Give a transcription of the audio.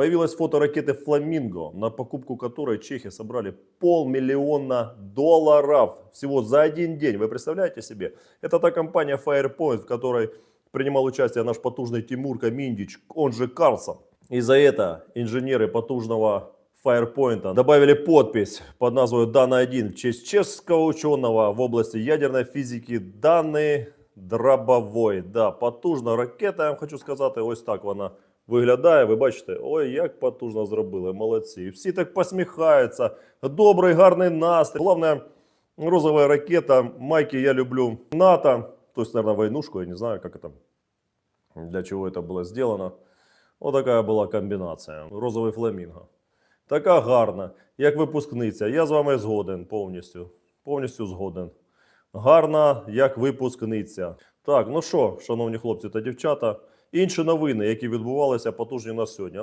Появилась фото ракеты «Фламинго», на покупку которой чехи собрали полмиллиона долларов всего за один день. Вы представляете себе? Это та компания Firepoint, в которой принимал участие наш потужный Тимур Каминдич, он же Карлсон. И за это инженеры потужного Firepoint добавили подпись под назвой «Дана-1» в честь чешского ученого в области ядерной физики Дани Драбовой. Да, потужна ракета, я вам хочу сказати, ось так вона виглядає. Ви бачите, ой, як потужно зробили, молодці. І всі так посміхаються, добрий, гарний настрій. Головне, розова ракета, майки я люблю НАТО, то есть, наверное, войнушку, я не знаю, как это, для чего это было сделано. Вот такая була комбінація. Розовий фламінго. Така гарна, як випускниця. Я з вами згоден повністю. Повністю згоден. Гарна, як випускниця. Так, ну що, шановні хлопці та дівчата, інші новини, які відбувалися потужні на сьогодні.